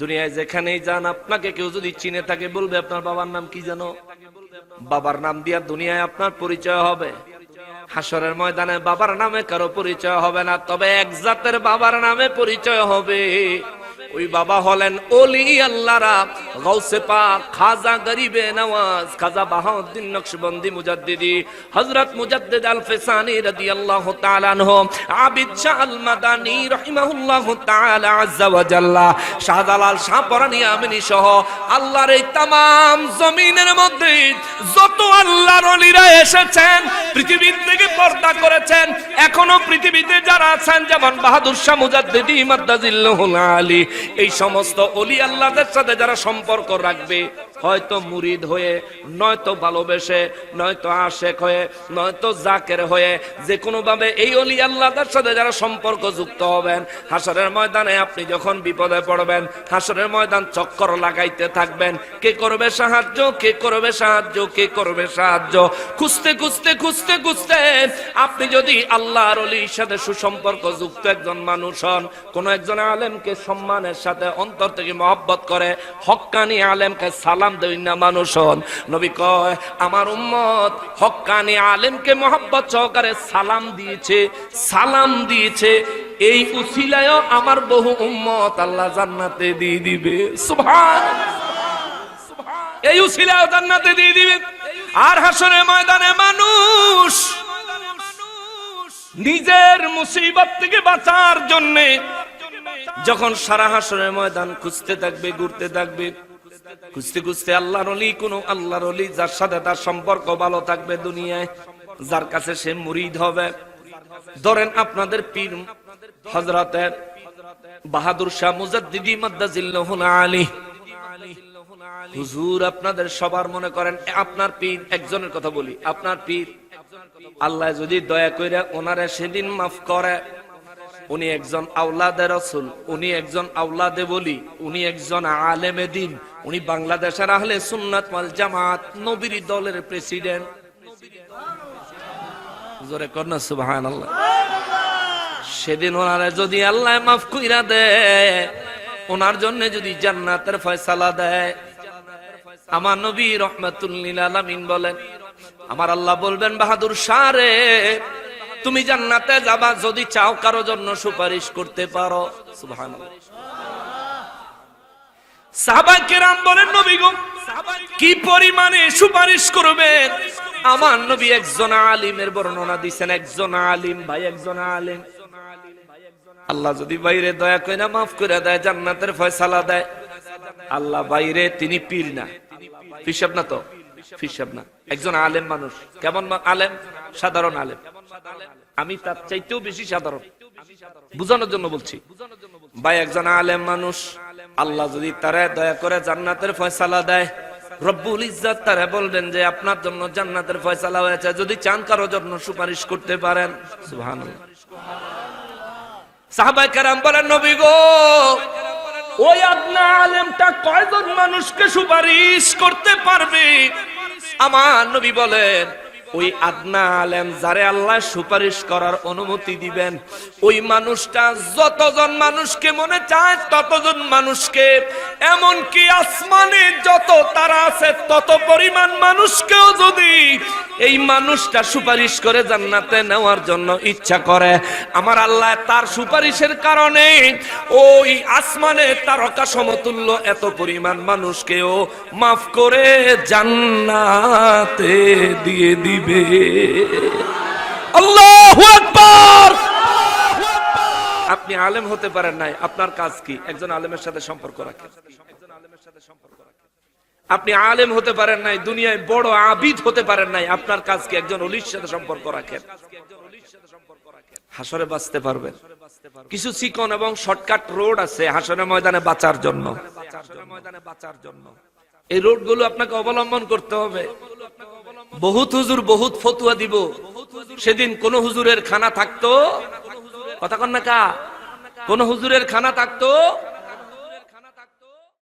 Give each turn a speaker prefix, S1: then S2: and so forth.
S1: দুনিয়ায় যেখানেই যান, আপনাকে কেউ যদি চিনে থাকে, বলবে আপনার বাবার নাম কি জানো বাবার নাম দিয়া দুনিয়ায় আপনার পরিচয় হবে। হাসরের ময়দানে বাবার নামে কারও পরিচয় হবে না, তবে এক জাতের বাবার নামে পরিচয় হবে। ওই বাবা হলেন ওলি আল্লাহরা। গৌসে পাক, খাজা গরিবে নওয়াজ, খাজা বাহাউদ্দিন নকশবন্দি মুজাদ্দিদি, হযরত মুজাদ্দিদ আল ফিসানি রাদিয়াল্লাহু তাআলা আনহু, আবিদ শাহ আল মাদানী রাহিমাহুল্লাহু তাআলা আজ্জা ওয়া জাল্লা, শাহজালাল শাহপরানী আমিনী সহ আল্লাহর এই তামাম জমিনের মধ্যে যত আল্লাহর ওলিরা এসেছেন, পৃথিবীর থেকে পর্দা করেছেন, এখনও পৃথিবীতে যারা আছেন, যেমন বাহাদুর শাহ মুজাদ্দিদি, মাদ্দাজিল্লাহুল আলী এই সমস্ত অলি আল্লাহদের সাথে যারা সম্পর্ক রাখবে হয়তো মুরিদ হয়ে, নয়তো ভালোবেসে, নয়তো আশেক হয়ে, নয়তো জাকের হয়ে যে কোনো ভাবে এই অলি আল্লাহদের সাথে যারা সম্পর্ক যুক্ত হবেন, হাসরের ময়দানে আপনি যখন বিপদে পড়বেন, হাসরের ময়দান চক্কর লাগাইতে থাকবেন, কে করবে সাহায্য, কে করবে সাহায্য, কে করবে সাহায্য? খুঁজতে খুঁজতে খুঁজতে খুঁজতে আপনি যদি আল্লাহর অলির সাথে সুসম্পর্ক যুক্ত একজন মানুষ হন, কোন একজন আলেমকে সম্মানের সাথে অন্তর থেকে মহব্বত করে হক্কানি আলেমকে সালাম দেই না মানুষ হন। নবী কয়, আমার উম্মত হক্কানি আলেমকে মহব্বত সহকারে সালাম দিয়েছে সালাম দিয়েছে। এই উসিলায়ও আমার বহু উম্মত আল্লাহ জান্নাতে দিয়ে দিবে। সুবহান এই উসিলায়ও জান্নাতে দিয়ে দিবে। আর হাসরের ময়দানে মানুষ নিজের মুসিবত থেকে বাঁচার জন্যে যখন সারা হাসরের ময়দান খুঁজতে থাকবে, ঘুরতে থাকবে খুঁজতে খুঁজতে আল্লাহর অলি, কোন আল্লাহর অলি যার সাথে তার সম্পর্ক ভালো থাকবে দুনিয়ায়, যার কাছে সে মুরিদ হবে। ধরেন আপনাদের পীর হজরতের বাহাদুর শাহ মুজাদ্দিদি মাদ্দাজিল্লাহুল আলী। হুজুর, আপনাদের সবার মনে করেন আপনার পীর, একজনের কথা বলি, আপনার পীর। আল্লাহ যদি দয়া করে ওনারে সেদিন মাফ করে। উনি একজন আউলাদে রসুল, উনি একজন আউলাদে বলি উনি একজন আলেমে দিন, উনি বাংলাদেশের আহলে সুন্নাত ওয়াল জামাত নবীর দলের প্রেসিডেন্ট। জোরে আল্লাহ সেদিন ওনারে যদি আল্লাহ মাফ কইরা দেয়, ওনার জন্য যদি জান্নাতের ফয়সালা দেয়, আমার নবী রহমাতুল্লিল আলামিন বলেন, আমার আল্লাহ বলবেন, বাহাদুর সারে তুমি জান্নাতে যাবা যদি চাও কারও জন্য সুপারিশ করতে পারো। কি পরিমাণে সুপারিশ করবেন আমার নবী একজন আলিমের বর্ণনা দিছেন, একজন আলিম ভাই, একজন আলিম। আল্লাহ যদি বাইরে দয়া করে না মাফ করে দেয়, জান্নাতের ফয়সালা দেয়। আল্লাহ বাইরে, তিনি পীর না। ফিসাব না তো? ফিসাব না। একজন আলেম মানুষ। কেমন আলেম? সাধারণ আলেম। আমি তার চাইতেও বেশি সাধারণ। বুঝানোর জন্য বলছি, ভাই, একজন আলেম মানুষ, আল্লাহ যদি তারা দয়া করে জান্নাতের ফয়সালা দেয়, রব্বুল তারা বলবেন যে আপনার জন্য জান্নাতের ফয়সালা হয়েছে। যদি চান কারও জন্য সুপারিশ করতে পারেন বলেন, নবী গো, ওই আলেমটা কয়জন মানুষকে সুপারিশ করতে পারবে? আমার নবী বলেন ওই আদনা আলেম যারে আল্লাহ সুপারিশ করার অনুমতি দিবেন, ওই মানুষটা যতজন মানুষকে মনে চায় ততজন মানুষকে, এমনকি আসমানে যত তারা আছে তত পরিমাণ মানুষকেও যদি এই মানুষটা সুপারিশ করে জান্নাতে নেওয়ার জন্য ইচ্ছা করে, আমার আল্লাহ তার সুপারিশের কারণে ওই আসমানে তারকা সমতুল্য এত পরিমাণ মানুষকেও মাফ করে জান্নাতে দিয়ে দিবে। আকবার। আপনি আলেম হতে পারেন নাই, আপনার কাজ কি? একজন আলেমের সাথে সম্পর্ক রাখেন। আপনি আলেম হতে পারেন নাই, দুনিয়ায় বড় আবিদ হতে পারেন নাই, আপনার কাজ কি? একজন অলির সাথে সম্পর্ক রাখেন। হাসরে বাঁচতে পারবেন। কিছু চিকন এবং শর্টকাট রোড আছে হাসনের ময়দানে বাঁচার জন্য। এই রোডগুলো আপনাকে অবলম্বন করতে হবে। বহুত হুজুর বহুত ফতুয়া দিব। সেদিন কোন হুজুরের খানা থাকতো? কথা কন না কা? কোন হুজুরের খানা থাকতো?